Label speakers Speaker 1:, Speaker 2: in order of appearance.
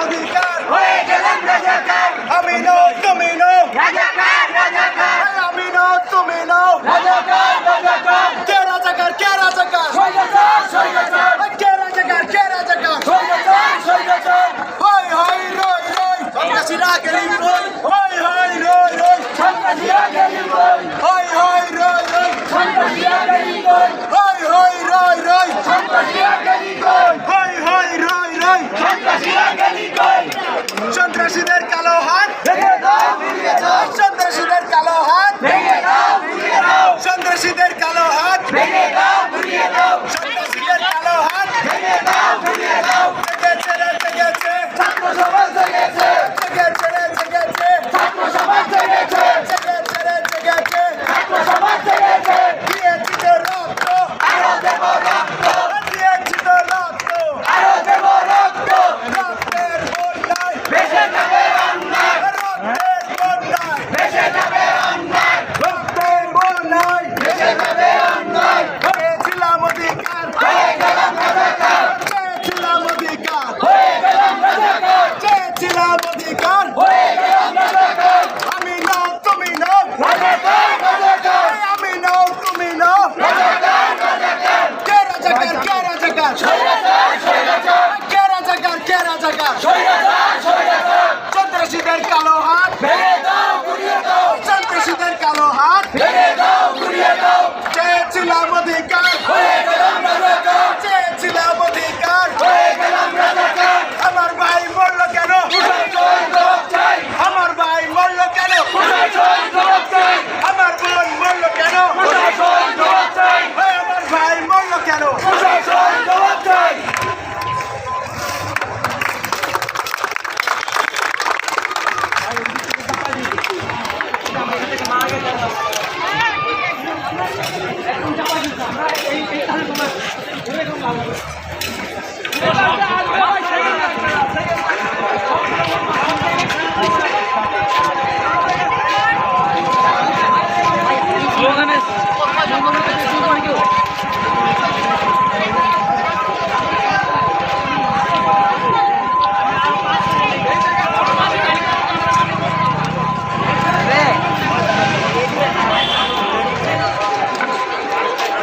Speaker 1: অধিকার। হয়ে গেলেন রাজাকার আমি নও তুমি নও। রাজাকার রাজাকার হ্যাঁ, আমি নও তুমি নও। রাজাকার রাজাকার কে রাজাকার কে রাজাকার? স্বৈরাচার হ্যাঁ, স্বৈরাচার কে রাজাকার কে রাজাকার? স্বৈরাচার স্বৈরাচার হই হই রই রই। সন্ত্রাসীরা গেলিম রই হই হই রই রই। সন্ত্রাসীরা গেলিম রই হই হই রই। পেলাম অধিকার। আমি না তুমি না আমি না তুমি না কে রাজাকার কে রাজাকার? কে রাজাকার কে রাজাকার? সন্ত্রাসীদের কালো হাত। সন্ত্রাসীদের কালো হাত। মাগে দেখো